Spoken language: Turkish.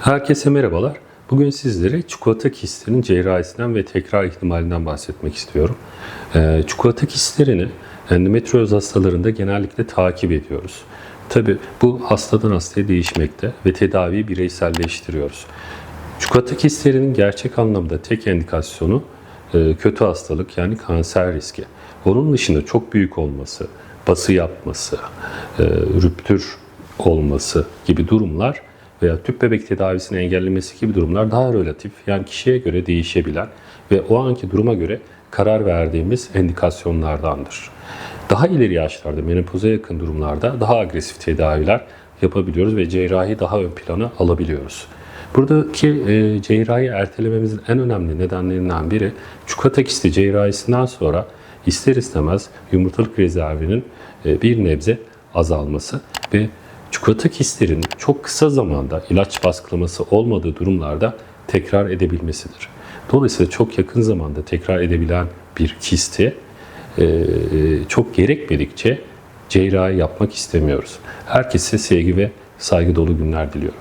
Herkese merhabalar. Bugün sizlere çikolata kistinin cerrahisinden ve tekrar ihtimalinden bahsetmek istiyorum. Ee, çikolata kistlerini endometrioz hastalarında genellikle takip ediyoruz. Tabi bu hastadan hastaya değişmekte ve tedaviyi bireyselleştiriyoruz. Çikolata kistlerinin gerçek anlamda tek endikasyonu e, kötü hastalık yani kanser riski. Onun dışında çok büyük olması, bası yapması, e, rüptür olması gibi durumlar veya tüp bebek tedavisini engellemesi gibi durumlar daha relatif yani kişiye göre değişebilen ve o anki duruma göre karar verdiğimiz endikasyonlardandır. Daha ileri yaşlarda, menopoza yakın durumlarda daha agresif tedaviler yapabiliyoruz ve cerrahi daha ön plana alabiliyoruz. Buradaki e, cerrahi ertelememizin en önemli nedenlerinden biri çikolata kisti cerrahisinden sonra ister istemez yumurtalık rezervinin e, bir nebze azalması ve çikolata kistlerin çok kısa zamanda ilaç baskılaması olmadığı durumlarda tekrar edebilmesidir. Dolayısıyla çok yakın zamanda tekrar edebilen bir kisti e, çok gerekmedikçe cerrahi yapmak istemiyoruz. Herkese sevgi ve saygı dolu günler diliyorum.